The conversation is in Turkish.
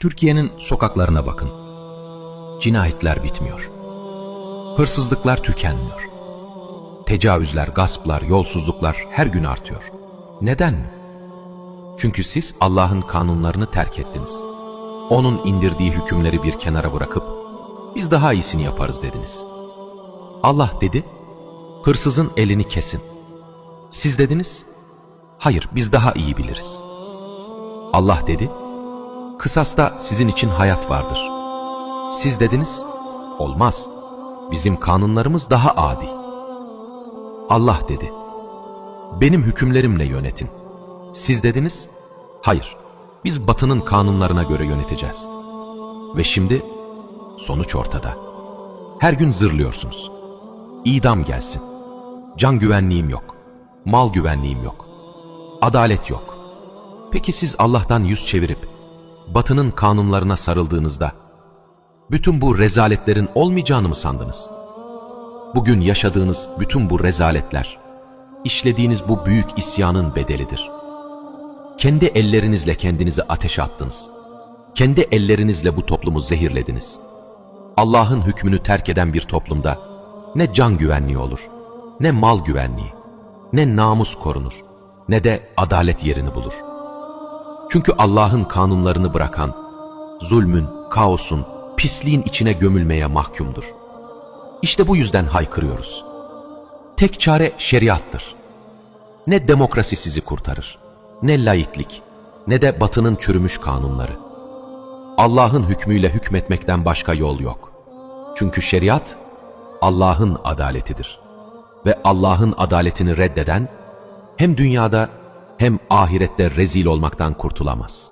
Türkiye'nin sokaklarına bakın. Cinayetler bitmiyor. Hırsızlıklar tükenmiyor. Tecavüzler, gasplar, yolsuzluklar her gün artıyor. Neden mi? Çünkü siz Allah'ın kanunlarını terk ettiniz. Onun indirdiği hükümleri bir kenara bırakıp biz daha iyisini yaparız dediniz. Allah dedi, hırsızın elini kesin. Siz dediniz, hayır biz daha iyi biliriz. Allah dedi, kısasta sizin için hayat vardır. Siz dediniz, olmaz. Bizim kanunlarımız daha adi. Allah dedi, benim hükümlerimle yönetin. Siz dediniz, hayır, biz batının kanunlarına göre yöneteceğiz. Ve şimdi sonuç ortada. Her gün zırlıyorsunuz. İdam gelsin. Can güvenliğim yok. Mal güvenliğim yok. Adalet yok. Peki siz Allah'tan yüz çevirip batının kanunlarına sarıldığınızda bütün bu rezaletlerin olmayacağını mı sandınız? Bugün yaşadığınız bütün bu rezaletler, işlediğiniz bu büyük isyanın bedelidir. Kendi ellerinizle kendinizi ateşe attınız. Kendi ellerinizle bu toplumu zehirlediniz. Allah'ın hükmünü terk eden bir toplumda ne can güvenliği olur, ne mal güvenliği, ne namus korunur, ne de adalet yerini bulur. Çünkü Allah'ın kanunlarını bırakan, zulmün, kaosun, pisliğin içine gömülmeye mahkumdur. İşte bu yüzden haykırıyoruz. Tek çare şeriattır. Ne demokrasi sizi kurtarır, ne laiklik, ne de batının çürümüş kanunları. Allah'ın hükmüyle hükmetmekten başka yol yok. Çünkü şeriat Allah'ın adaletidir. Ve Allah'ın adaletini reddeden hem dünyada hem ahirette rezil olmaktan kurtulamaz.